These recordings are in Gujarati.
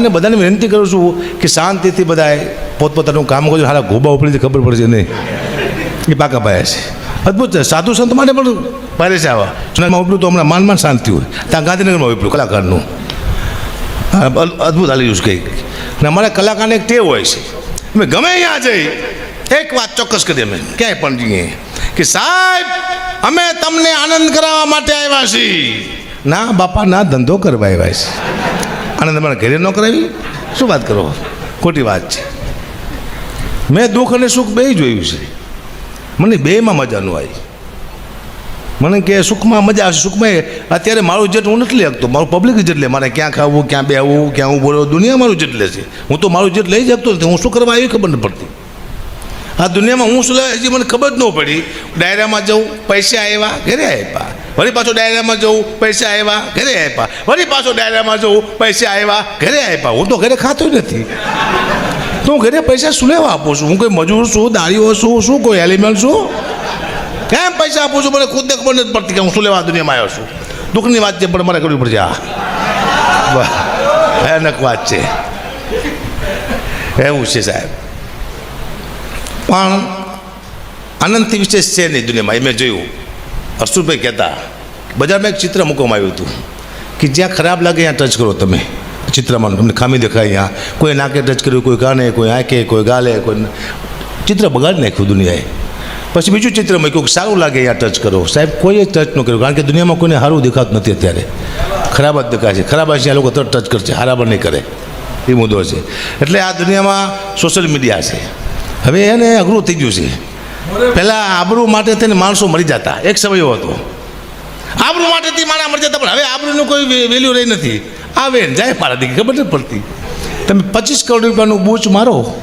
આપણને બધાને વિનંતી કરું છું કે શાંતિથી બધાએ પોતપોતાનું કામ કરજો હારા ગોબા ઉપડીથી ખબર પડશે નહીં એ પાકા પાયા છે. અદ્ભુત છે. સાધુ સંત માટે પણ ભારે છે આવા. જુનાગઢમાં ઉપડ્યું તો હમણાં માન માન શાંતિ હોય. ત્યાં ગાંધીનગરમાં ઉપડ્યું, કલાકારનું. અદ્ભુત હાલી છે કંઈક. ને અમારા કલાકારને એક ટેવ હોય છે. અમે ગમે અહીંયા જઈ, એક વાત ચોક્કસ કરીએ અમે. ક્યાંય પણ જઈએ. કે સાહેબ, અમે તમને આનંદ કરાવવા માટે આવ્યા છીએ. ના, બાપા, ના ધંધો કરવા આવ્યા છે. આનંદ તમારે ઘરે ન કરાવી? શું વાત કરો? ખોટી વાત છે. મેં દુઃખ અને સુખ બેય જોયું છે. મને બેમાં મજા ન આવી. મને કે સુખમાં મજા આવશે. સુખમાં અત્યારે મારું જેટ હું નથી લેખતો. મારું પબ્લિક જેટ લે મારે ક્યાં ખાવું, ક્યાં બેહવું, ક્યાં હું બોલવું દુનિયા મારું જેટ લે છે. હું તો મારું જેટ લઈ શકતો નથી. હું શું કરવા આવી ખબર નથી પડતી. આ દુનિયામાં હું શું લેવા હજી મને ખબર જ ન પડી. ડાયરામાં જવું પૈસા આવ્યા ઘરે આપ્યા વળી પાછો ડાયરામાં જવું પૈસા આવ્યા ઘરે આપ્યા વળી પાછો ડાયરામાં જવું પૈસા આવ્યા ઘરે આપ્યા હું તો ઘરે ખાતો જ નથી. તો હું ઘરે પૈસા શું લેવા આપું છું? હું કોઈ મજૂર છું દાળીઓ છું, શું કોઈ એલિમેન્ટ છું? કેમ પૈસા આપું છું? મને ખુદને ખબર નથી પડતી કે હું શું લેવા દુનિયામાં આવ્યો છું. દુઃખની વાત છે, પણ મારે કરવી પડશે આ. ભયાનક વાત છે. એવું છે સાહેબ. પણ આનંદથી વિશેષ છે નહીં દુનિયામાં. એ મેં જોયું. હર્ષુભાઈ કહેતા, બજારમાં એક ચિત્ર મૂકવામાં આવ્યું હતું કે જ્યાં ખરાબ લાગે ત્યાં ટચ કરો તમે. ચિત્રમાં તમને ખામી દેખાય અહીંયા. કોઈ નાકે ટચ કર્યું, કોઈ કાને, કોઈ આંખે, કોઈ ગાલે, કોઈ ચિત્ર બગાડી નાખ્યું દુનિયાએ. પછી બીજું ચિત્ર મૂક્યું કે સારું લાગે અહીંયા ટચ કરો. સાહેબ, કોઈએ ટચ ન કર્યું, કારણ કે દુનિયામાં કોઈને સારું દેખાતું નથી અત્યારે. ખરાબ જ દેખાય છે. ખરાબ હશે, આ લોકો તરત ટચ કરશે, હારાબર નહીં કરે. એ મુદ્દો છે. એટલે આ દુનિયામાં સોશિયલ મીડિયા છે. હવે એને અઘરું થઈ ગયું છે. પહેલાં આબરૂ માટે થઈને માણસો મરી જતા. એક સમય હતો. આબરૂ માટેથી માણા મરી જતા, પણ હવે આબરૂનું કોઈ વેલ્યુ રહી નથી. આવે ને જાય દીકરી, ખબર નથી પડતી. તમે પચીસ કરોડ રૂપિયાનું બૂચ મારો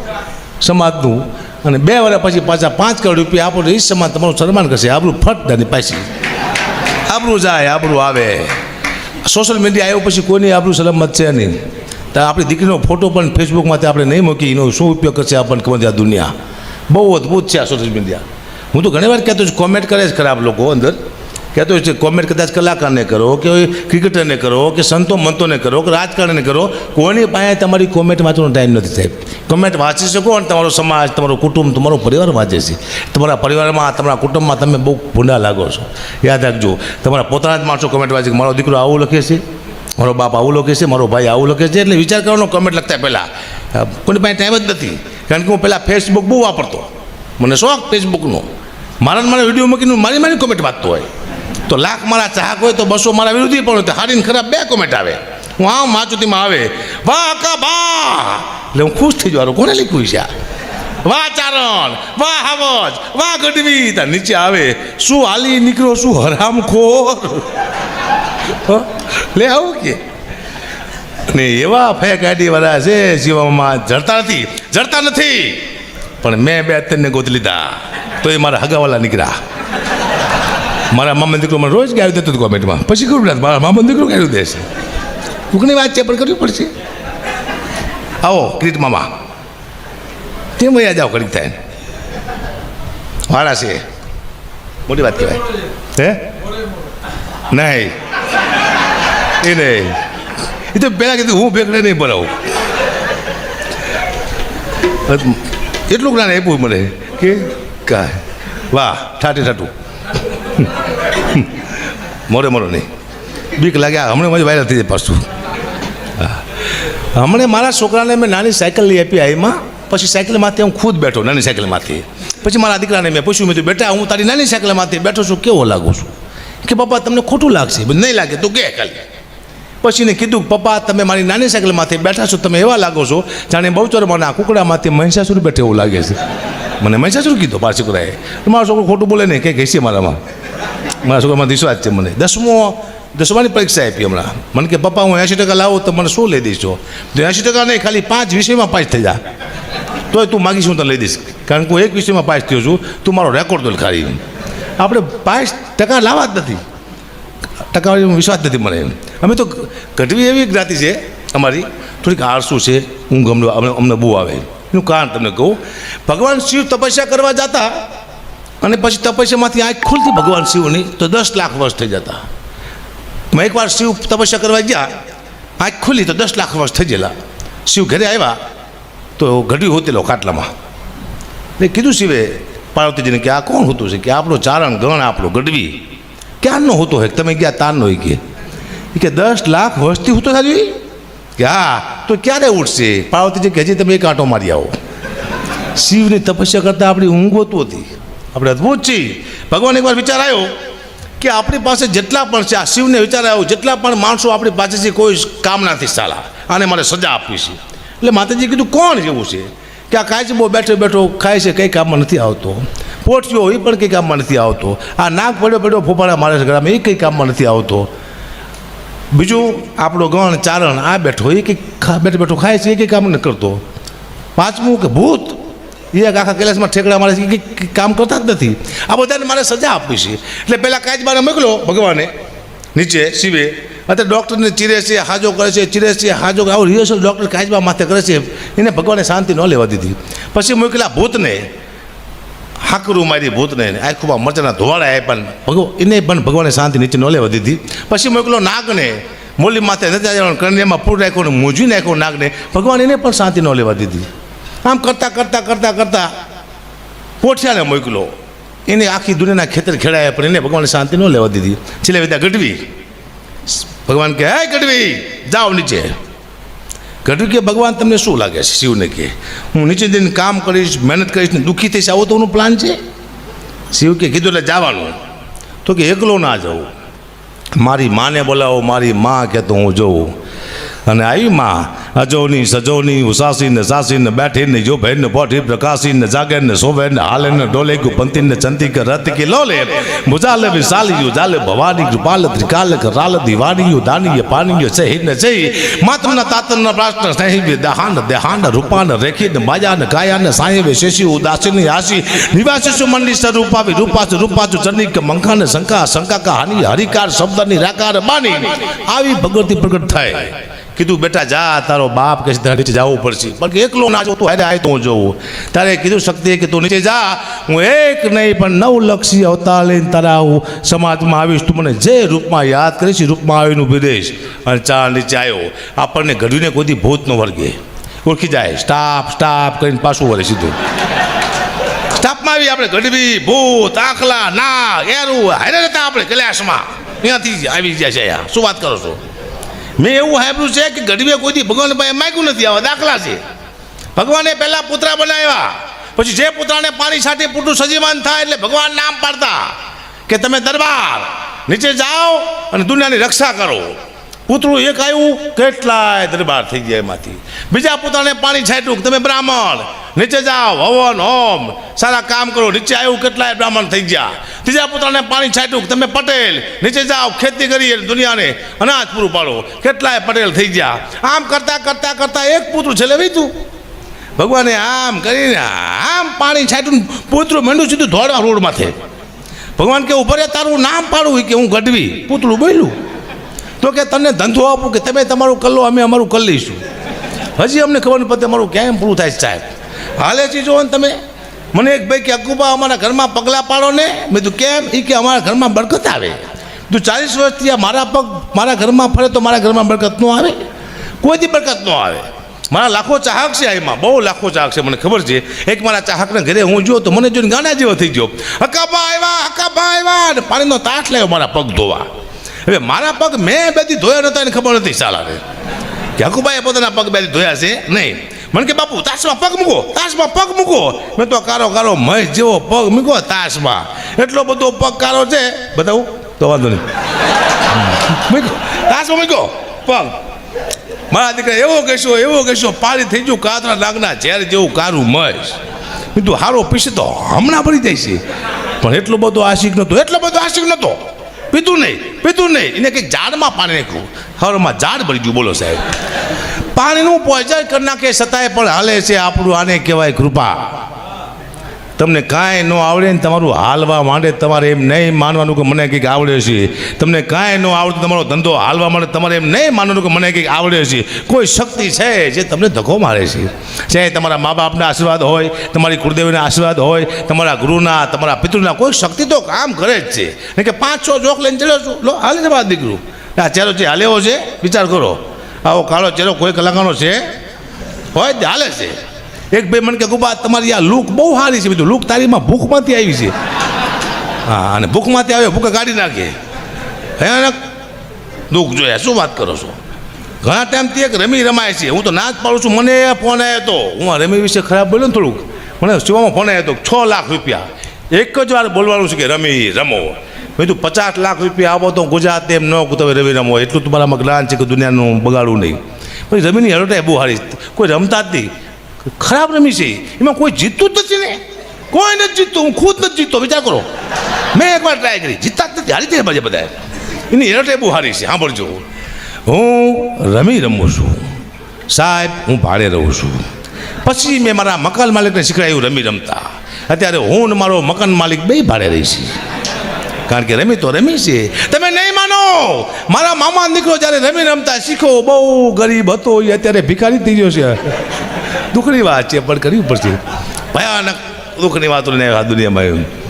સમાજનું અને બે વર્ષ પછી પાછા પાંચ કરોડ રૂપિયા આપો તો એ સમાજ તમારું સન્માન કરશે. આબરૂ ફટ દાની પાછી આબરૂ જાય, આબરૂ આવે. સોશિયલ મીડિયા આવ્યો પછી કોઈની આબરૂ સલામત છે નહીં. તો આપણી દીકરીનો ફોટો પણ ફેસબુકમાંથી આપણે નહીં મૂકી એનો શું ઉપયોગ કરશે આપણને ખબર આ દુનિયા. બહુ અદ્ભુત છે આ સોશિયલ મીડિયા. હું તો ઘણી વાર કહેતો છું કોમેન્ટ કરે છે ખરાબ લોકો અંદર. કહેતો છે કોમેન્ટ કદાચ કલાકારને કરો કે ક્રિકેટરને કરો કે સંતો મંતોને કરો કે રાજકારણને કરો કોઈની પાસે તમારી કોમેન્ટ વાંચવાનો ટાઈમ નથી સાહેબ. કોમેન્ટ વાંચી શકો અને તમારો સમાજ, તમારું કુટુંબ, તમારો પરિવાર વાંચે છે. તમારા પરિવારમાં, તમારા કુટુંબમાં તમે બહુ ભૂંડા લાગો છો. યાદ રાખજો, તમારા પોતાના જ માણસો કોમેન્ટ વાંચે મારો દીકરો આવું લખે છે, મારો બાપ આવું લખે છે, મારો ભાઈ આવું લખે છે, એટલે વિચાર કરવાનો કોમેન્ટ લખતા પહેલાં. કોની પાસે ટાઈમ જ નથી. કારણ કે હું પહેલાં ફેસબુક બહુ વાપરતો. મને શોખ ફેસબુકનો મારા મારા વીડિયો મૂકીને મારી મારી કોમેન્ટ વાંચતો હોય. તો લાખ મારા ચાહક હોય તો બસો મારા વિરોધી પણ હોય હારીને ખરાબ બે કોમેન્ટ આવે. હું આમ માચુતીમાં આવે, વાહ કા બા એટલે હું ખુશ થઈ જવાનું. કોને લખ્યું છે આ? વાહ ચારણ, વાહ હાવજ, વાહ ગઢવી ત્યાં નીચે આવે, શું હાલી નીકળો, શું હરામખોર? લે આવું કે. ને એવા ફેક વાળા છે જીવામાં જડતા નથી જડતા નથી. પણ મેં બે અત્યારને ગોત લીધા, તો એ મારા હગાવાલા નીકળ્યા. મારા મામા દીકરો મને રોજ ગાયું દેતો કોમેન્ટમાં. પછી કરું મારા મામા દીકરો ગાયું દેશે ટૂંકની વાત છે પણ કરવી પડશે. આવો, ક્રીટ મામા. તેમ વયા જાઓ ઘડીક થાય. વાળા છે. મોટી વાત કહેવાય. હે? નહીં. એ નહીં. એ તો પહેલાં કીધું, હું ભેગડે નહીં ભરાવું એટલું જ્ઞાન આપ્યું મને કે કાય વાહ ઠાટે ઠાટું મોરે મોરો નહીં. બીક લાગ્યા હમણાં મજા વાયરલ થઈ જાય પાછું. હમણાં મારા છોકરાને મેં નાની સાયકલ લઈ આપી આઈમાં પછી સાયકલમાંથી હું ખુદ બેઠો, નાની સાયકલમાંથી પછી મારા દીકરાને મેં પૂછ્યું, મેં બેટા, હું તારી નાની સાયકલમાંથી બેઠો છું, કેવો લાગુ છું? કે, પપ્પા, તમને ખોટું લાગશે. નહીં લાગે, તું કે ખાલી. પછી એને કીધું, પપ્પા, તમે મારી નાની સાયકલમાંથી બેઠા છો, તમે એવા લાગો છો જાણે બહુચરમાં આ કુકડામાંથી મહિષાસુર બેઠે એવું લાગે છે. મને મહિષાસુર કીધો, પાછું છોકરાએ મારો છોકરો ખોટું બોલે નહીં કંઈક હશે મારામાં. મારા છોકરામાં વિશ્વાસ છે મને. દસમો, દસમાની પરીક્ષા આપી હમણાં. મને કે, પપ્પા, હું એંશી ટકા લાવું તો મને શું લઈ દઈશો તો એંશી ટકા નહીં, ખાલી પાંચ વિષયમાં પાસ થઈ જા. તોય તું માગીશ, હું તને લઈ દઈશ. કારણ કે હું એક વિષયમાં પાસ થયો છું, તું મારો રેકોર્ડ તો ખાલી. આપણે પાંચ ટકા લાવવા જ નથી. ટકાવાળીનો વિશ્વાસ નથી મને અમે તો ઘટવી એવી જ્ઞાતિ છે, અમારી. થોડીક આળસુ છે, ઊંઘ અમને અમને બહુ આવે એનું કારણ તમને કહું, ભગવાન શિવ તપસ્યા કરવા જતા અને પછી તપસ્યામાંથી આંખ ખુલતી ભગવાન શિવની તો દસ લાખ વર્ષ થઈ જતા. મેં એકવાર શિવ તપસ્યા કરવા ગયા, આંખ ખુલી તો દસ લાખ વર્ષ થઈ ગયેલા. શિવ ઘરે આવ્યા તો ઘડ્યું હોતેલો ખાટલામાં. એટલે કીધું શિવે, પાર્વતીજીને કે આ કોણ હોતું છે? કે આપણો ચારણ ગણ આપણો ગઢવી. ક્યારનો હોતો હોય? તમે ગયા તારનો હોય કે. એ કે દસ લાખ વર્ષથી હોતો સાજુ કે હા, તો ક્યારે ઉઠશે પાર્વતીજી કે હજી તમે એક આંટો મારી આવો. શિવની તપસ્યા કરતાં આપણી ઊંઘ હોતું હતી. આપણે અદ્ભુત છીએ. ભગવાન એકવાર વિચાર આવ્યો કે આપણી પાસે જેટલા પણ છે, આ શિવને વિચાર આવ્યો, જેટલા પણ માણસો આપણી પાસે છે, કોઈ કામ નથી સાલા. આને મારે સજા આપવી છે. એટલે માતાજી કીધું, કોણ જેવું છે? કે આ કાચબો બેઠો બેઠો ખાય છે, કંઈ કામમાં નથી આવતો. પોઠિયો એ પણ કંઈ કામમાં નથી આવતો. આ નાક પડ્યો પડ્યો ફોફાડા મારે ગળામાં એ કંઈ કામમાં નથી આવતો. બીજું આપણો ગણ ચારણ, આ બેઠો, એ કંઈક બેઠો બેઠો ખાય છે, એ કંઈ કામ નથી કરતો. પાંચમું કે ભૂત, એ આખા કૈલાસમાં ઠેકડા મારે છે, એ કંઈ કામ કરતા જ નથી. આ બધાને મારે સજા આપવી છે. એટલે પહેલાં કાચબાને મોકલો ભગવાને, નીચે, શિવે. અત્યારે ડૉક્ટરને ચીરે છે, હાજો કરે છે, ચીરે છે, હાજો આવું રિહર્સલ ડૉક્ટર કાચબા માથે કરે છે. એને ભગવાને શાંતિ ન લેવા દીધી. પછી મોકલા ભૂતને. હાકરું મારી ભૂતને. આખું મરચાના ધોવાડા આપ્યા પણ ભગવ એને પણ ભગવાને શાંતિ નીચે નોલે લેવા દીધી પછી મોકલો નાગને. મોલી માથે નથી જવાનું કરણીયામાં પૂર રાખ્યો ને મૂંઝવી નાખ્યો નાગને. ભગવાન એને પણ શાંતિ ન લેવા દીધી આમ કરતાં કરતાં કરતાં કરતાં પોઠિયાને મોકલો. એને આખી દુનિયાના ખેતર ખેડાયા, પણ એને ભગવાને શાંતિ ન લેવા દીધી છેલ્લે વિદ્યા ગઢવી. ભગવાન કે હે ગઢવી, જાઓ નીચે. ગઢવી કે ભગવાન તમને શું લાગે છે શિવને કે? હું નીચે જઈને કામ કરીશ, મહેનત કરીશ ને દુઃખી થઈશ, આવો તો પ્લાન છે? શિવ કે કીધું એટલે જવાનું. તો કે એકલો ના જવું. મારી માને બોલાવો, મારી માં કે તો હું જોઉં. અને આવી અજોની સજોની ઉસાસી ને સાસી ને બેઠી ને જો ભેન ને પોઠી પ્રકાશી ને જાગે ને સોવે ને હાલે ને ડોલે કુ પંતી ને ચંતી કે રત કે લોલે. મુજાલે વિશાલિયું જાલે ભવાની કૃપાલ ત્રિકાલ કરાલ દિવાનીયું દાનીય પાનીય સહી ને સહી માત્ર ન તાતન ન પ્રાશ્ન સહી દહાન, દેહાન રૂપાન રેખી ને માયા ને કાયા ને સાંય વે શેષી ઉદાસી ને આશી. નિવાસી મંડી સ્વરૂપાવી રૂપાચ, રૂપાચુ ચનિક મંખા ને શંકા શંકા હાની હરિકાર શબ્દની રાકાર બાની. આવી ભગવતી પ્રગટ થાય. કીધું, બેટા, જા, તારો બાપ કે નીચે જવું પડશે. પણ એકલો ના જો, તું હારે આય તો હું જોઉં. તારે કીધું શક્તિ કે તું નીચે જા, હું એક નહીં, પણ નવ લક્ષી અવતાર લઈને તારા હું સમાજમાં આવીશ. તું મને જે રૂપમાં યાદ કરીશ, એ રૂપમાં આવીને ઊભી રહીશ. અને ચા નીચે આવ્યો આપણને ઘડીને કોઈ ભૂતનો વર્ગે. ઓળખી જાય. સ્ટાફ સ્ટાફ કરીને પાછું વળે સીધું. સ્ટાફમાં આવી આપણે. ગઢવી, ભૂત, આખલા ના એરું. હારે રહેતા આપણે કૈલાસમાં. ત્યાંથી આવી જાય છે શું વાત કરો છો? મેં એવું સાંભળ્યું છે કે ગઢવીએ કોઈથી ભગવાન પાસે માગ્યું નથી, આવા દાખલા છે. ભગવાને પહેલાં પુતરા બનાવ્યા. પછી જે પુત્રાને પાણી સાથે પૂટું સજીવાન થાય એટલે ભગવાન નામ પાડતા કે તમે દરબાર નીચે જાઓ અને દુનિયાની રક્ષા કરો. પૂતળું એક આવ્યું, કેટલાય દરબાર થઈ ગયા એમાંથી. બીજા પુત્રને પાણી છાંટ્યું તમે બ્રાહ્મણ. નીચે જાઓ, હવન, હોમ. સારા કામ કરો. નીચે આવ્યું કેટલાય બ્રાહ્મણ થઈ ગયા. ત્રીજા પુત્રને પાણી છાંટ્યું તમે પટેલ. નીચે જાઓ, ખેતી કરી અને દુનિયાને. અનાજ પૂરું પાડો. કેટલાય પટેલ થઈ ગયા. આમ કરતાં કરતાં કરતાં એક પુત્ર છેલ્લે વીતું ભગવાને આમ કરીને આમ પાણી છાંટ્યું પુતળું માંડ્યું સીધું ધોળવા રોડ માથે ભગવાન કે ઉપર તારું નામ પાડું. કે, હું ગઢવી. પુતળું બોલ્યું. તો કે, તને ધંધો આપું કે તમે તમારું કલ્લો, અમે અમારું કરી લઈશું હજી અમને ખબર નથી પડતી, અમારું ક્યાંય પૂરું થાય સાહેબ. હાલે છે, જુઓ ને તમે. મને એક ભાઈ કે, અકુબા, અમારા ઘરમાં પગલાં પાડો ને. મેં તું કેમ? એ કે, અમારા ઘરમાં બરકત આવે. તું ચાલીસ વર્ષથી આ મારા પગ મારા ઘરમાં ફરે તો મારા ઘરમાં બરકત ન આવે? કોઈથી બરકત ન આવે? મારા લાખો ચાહક છે એમાં, બહુ લાખો ચાહક છે, મને ખબર છે. એક મારા ચાહકને ઘરે હું જોયો તો મને જોઈને ગાના જેવો થઈ ગયો. હકાબા આવ્યા હકાબા આવ્યા અને પાણીનો તાટ લાવ્યો મારા પગ ધોવા. હવે મારા પગ મેં બેથી ધોયા નહોતા, એને ખબર નથી સાલાને. કે હકુભાઈએ પોતાના પગ બેથી ધોયા છે? નહીં. મને કે, બાપુ તાસમાં પગ મૂકો તાસમાં પગ મૂકો. મેં તો કારો કારો મહેશ જેવો પગ મૂકો તાસમાં એટલો બધો પગ કારો છે, બતાવું, તો વાંધો નહીં. મૂકો તાસમાં મૂક્યો, પગ. મારા દીકરા એવો કહેશો એવો કહેશો પાણી થઈ ગયું કાતરા લાગના ઝેર જેવું કારું મહેશ. મેં તું હારો પીશે તો હમણાં ભરી જાય છે પણ એટલો બધો આશિક નહોતો, એટલો બધો આશિક નહોતો. પીતું નહીં પીતું નહીં. એને કંઈક ઝાડમાં પાણી નાખ્યું. હવામાં ઝાડ ભરી ગયું, બોલો સાહેબ. પાણીનું પોઈઝન કરી નાખે છતાંય પણ હાલે છે આપણું, આને કહેવાય કૃપા. તમને કાંઈ ન આવડે ને તમારું હાલવા માંડે, તમારે એમ નહીં માનવાનું કે મને કંઈક આવડે છે. તમને કાંઈ ન આવડે તમારો ધંધો હાલવા માંડે, તમારે એમ નહીં માનવાનું કે મને કંઈક આવડે છે. કોઈ શક્તિ છે જે તમને ધક્કો મારે છે? ચાહે તમારા મા બાપના આશીર્વાદ હોય, તમારી કુળદેવીના આશીર્વાદ હોય, તમારા ગુરુના, તમારા પિતૃના, કોઈ શક્તિ તો કામ કરે જ છે. કે પાંચ છ જોખ લઈને ચડ્યો છું. લો, હાલે છે મારા દીકરું. આ ચહેરો જે હાલેવો છે, વિચાર કરો. આવો કાળો ચહેરો કોઈ કલાકારનો છે? હોય હાલે છે. એક ભાઈ મને કે, ગુબા, તમારી આ લુક બહુ સારી છે. બીજું લુક તારીમાં ભૂખમાંથી આવી છે. હા, અને ભૂખમાંથી આવે ભૂખે કાઢી નાખે. ભયાનક દુઃખ જોયા. શું વાત કરો છો? ઘણા ટાઈમથી એક રમી રમાય છે. હું તો ના જ પાડું છું. મને ફોન આવ્યો હતો હું રમી વિશે ખરાબ બોલ્યો ને થોડુંક. મને શિવામાં ફોન આવ્યો હતો છ લાખ રૂપિયા. એક જ વાર બોલવાનું છે કે રમી, રમો. મેં તું પચાસ લાખ રૂપિયા આપો તો ગુજરાત એમ ન તમે રમી રમો. એટલું તમારામાં જ્ઞાન છે કે દુનિયાનું બગાડવું નહીં. પછી રમીની હરોટા બહુ સારી કોઈ રમતા જ નહીં. ખરાબ રમી છે. એમાં કોઈ જીતતું જ નથી ને. કોઈ નથી જીતતું. હું ખુદ નથી જીતતો. વિચાર કરો. મેં એકવાર ટ્રાય કરી. જીતતા જ નથી. હારી જાય બધા બધા એની હરોટા બહુ સારી છે. સાંભળજો. હું રમી રમું છું. સાહેબ, હું ભાડે રહું છું. પછી મેં મારા મકાન માલિકને શીખવાડ્યું રમી રમતા. અત્યારે હું ને મારો મકાન માલિક બે ભાડે રહી છે કારણ કે રમી તો રમી છે. તમે નહીં માનો. મારા મામા દીકરો જ્યારે રમી રમતા શીખો, બહુ ગરીબ હતો, એ અત્યારે ભિખારી થઈ ગયો છે. દુઃખની વાત છે, પણ કરવી પડશે. ભયાનક દુઃખની વાતો ને આ દુનિયામાં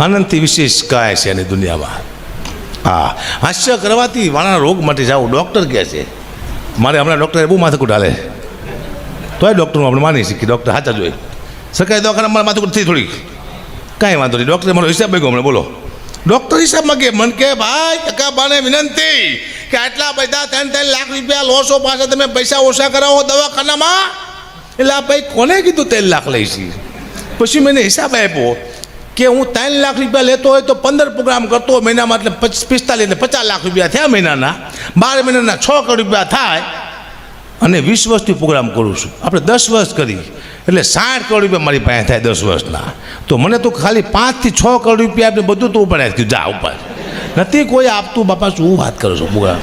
આનંદથી વિશેષ કાંઈ છે એની દુનિયામાં. હા, હાસ્ય કરવાથી વાળાના રોગ માટે જાઓ, ડૉક્ટર કહે છે. મારે હમણાં ડૉક્ટરે બહુ માથાકૂટ હાલે. તોય ડૉક્ટરનું આપણે માની શકીએ ડૉક્ટર સાચા જોઈએ સરકારી દવાખાના મારા માથાકૂટ થઈ થોડીક. કાંઈ વાંધો નહીં, ડૉક્ટરે મારો હિસાબ માગ્યો હમણાં, બોલો. ડૉક્ટર હિસાબ માગે મન કે, ભાઈ ટકાબાને વિનંતી કે આટલા બધા ત્રણ ત્રણ લાખ રૂપિયા લોસો પાસે તમે પૈસા ઓછા કરાવો દવાખાનામાં. એટલે આ ભાઈ કોને કીધું ત્રણ લાખ લઈશી? પછી મને હિસાબ આપ્યો કે હું ત્રણ લાખ રૂપિયા લેતો હોય તો પંદર પ્રોગ્રામ કરતો મહિનામાં, એટલે પિસ્તાલીસ એટલે પચાસ લાખ રૂપિયા થયા મહિનાના. બાર મહિનાના છ કરોડ રૂપિયા થાય અને વીસ વર્ષથી પ્રોગ્રામ કરું છું. આપણે દસ વર્ષ કરી. એટલે સાઠ કરોડ રૂપિયા મારી પાસે થાય દસ વર્ષના. તો મને તો ખાલી પાંચથી છ કરોડ રૂપિયા આપીને બધું તો ઉપર કીધું જા ઉપર નથી કોઈ આપતું, બાપા, શું વાત કરો છો? પ્રોગ્રામ